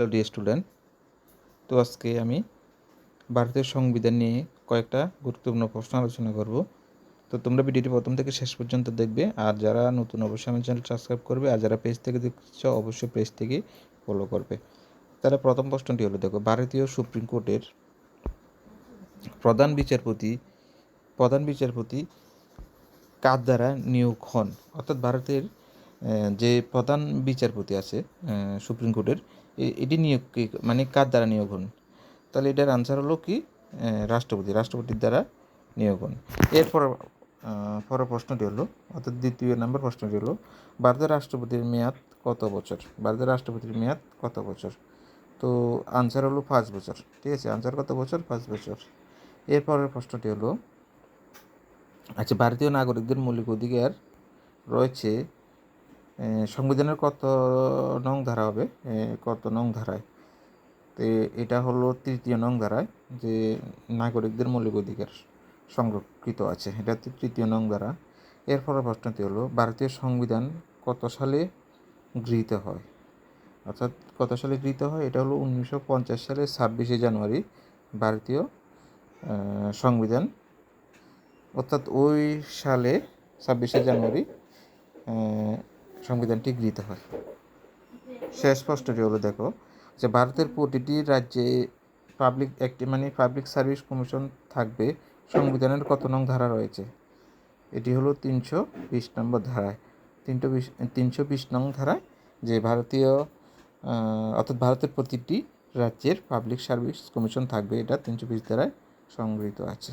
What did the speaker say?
Hello D student তো আজকে আমি ভারতের সংবিধান নিয়ে কয়েকটা গুরুত্বপূর্ণ প্রশ্ন আলোচনা করব। তো তোমরা ভিডিওটি প্রথম থেকে শেষ পর্যন্ত দেখবে। আর যারা নতুন, অবশ্যই আমার চ্যানেল সাবস্ক্রাইব করবে। আর যারা পেজ থেকে দেখছ, অবশ্যই পেজ থেকে ফলো করবে। তাহলে প্রথম প্রশ্নটি হলো, দেখো, ভারতীয় সুপ্রিম কোর্টের প্রধান বিচারপতি প্রধান বিচারপতি কার দ্বারা নিয়োগ হন? অর্থাৎ ভারতের যে প্রধান বিচারপতি আছে সুপ্রিম কোর্টের এটি নিয়োগ মানে কার দ্বারা নিয়োগ হন? তাহলে এটার আনসার হলো কি? রাষ্ট্রপতি, রাষ্ট্রপতির দ্বারা নিয়োগ হন। এরপর পরের প্রশ্নটি হলো, অর্থাৎ দ্বিতীয় নম্বর প্রশ্নটি হলো ভারতের রাষ্ট্রপতির মেয়াদ কত বছর? ভারতের রাষ্ট্রপতির মেয়াদ কত বছর? তো আনসার হলো পাঁচ বছর, ঠিক আছে? আনসার কত বছর? পাঁচ বছর। এরপরের প্রশ্নটি হলো আচ্ছা ভারতীয় নাগরিকদের মৌলিক অধিকার রয়েছে সংবিধানের কত নং ধারা হবে? কত নং ধারায়? তো এটা হলো তৃতীয় নং ধারায় যে নাগরিকদের মৌলিক অধিকার সংরক্ষিত আছে। এটা তৃতীয় নং ধারা। এরপরের প্রশ্নটি হলো, ভারতীয় সংবিধান কত সালে গৃহীত হয়? অর্থাৎ কত সালে গৃহীত হয়? এটা হলো উনিশশো পঞ্চাশ সালের ছাব্বিশে জানুয়ারি ভারতীয় সংবিধান। অর্থাৎ ওই সালে, ছাব্বিশে জানুয়ারি সংবিধানটি গৃহীত হয়। শেষ প্রশ্নটি হলো, দেখো, যে ভারতের প্রতিটি রাজ্যে পাবলিক একটি মানে পাবলিক সার্ভিস কমিশন থাকবে, সংবিধানের কত নং ধারা রয়েছে? এটি হলো তিনশো বিশ নম্বর ধারায়। তিনশো বিশ তিনশো বিশ নং ধারায় যে ভারতীয় অর্থাৎ ভারতের প্রতিটি রাজ্যের পাবলিক সার্ভিস কমিশন থাকবে, এটা তিনশো বিশ ধারায় সংগৃহীত আছে।